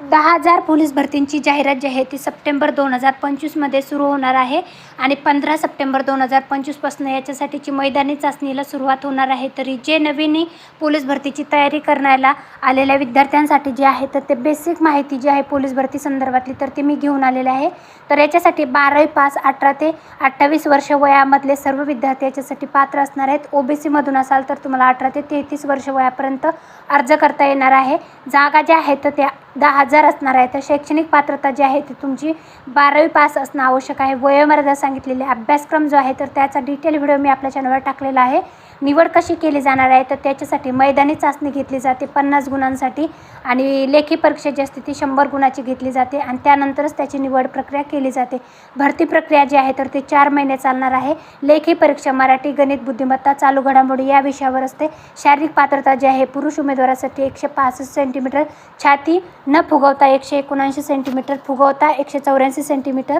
दहा हजार पोलीस भरतींची जाहिरात जी आहे ती सप्टेंबर दोन हजार पंचवीसमध्ये सुरू होणार आहे आणि पंधरा सप्टेंबर दोन हजार पंचवीसपासून याच्यासाठीची मैदानी चाचणीला सुरुवात होणार आहे. तरी जे नवीन पोलीस भरतीची तयारी करण्याला आलेल्या विद्यार्थ्यांसाठी जे आहे तर ते बेसिक माहिती जी आहे पोलीस भरती संदर्भातली तर ती मी घेऊन आलेले आहे. तर याच्यासाठी बारावी पास अठरा ते अठ्ठावीस वर्ष वयामधले सर्व विद्यार्थी याच्यासाठी पात्र असणार आहेत. ओ बी सीमधून असाल तर तुम्हाला अठरा ते तेहतीस वर्ष वयापर्यंत अर्ज करता येणार आहे. जागा ज्या आहेत तर त्या दहा हजार असणार आहे. तर शैक्षणिक पात्रता जी आहे ती तुमची बारावी पास असणं आवश्यक आहे. वयोमर्यादा सांगितलेली अभ्यासक्रम जो आहे तर त्याचा डिटेल व्हिडिओ मी आपल्या चॅनलवर टाकलेला आहे. निवड कशी केली जाणार आहे तर त्याच्यासाठी मैदानी चाचणी घेतली जाते पन्नास गुणांसाठी आणि लेखी परीक्षा जी असते ती शंभर गुणाची घेतली जाते आणि त्यानंतरच त्याची निवड प्रक्रिया केली जाते. भरती प्रक्रिया जी आहे तर ती चार महिने चालणार आहे. लेखी परीक्षा मराठी गणित बुद्धिमत्ता चालू घडामोडी या विषयावर असते. शारीरिक पात्रता जी आहे पुरुष उमेदवारासाठी एकशे पासष्ट सेंटीमीटर छाती न फुगवता एकशे एकोणऐंशी सेंटीमीटर फुगवता एकशे चौऱ्याऐंशी सेंटीमीटर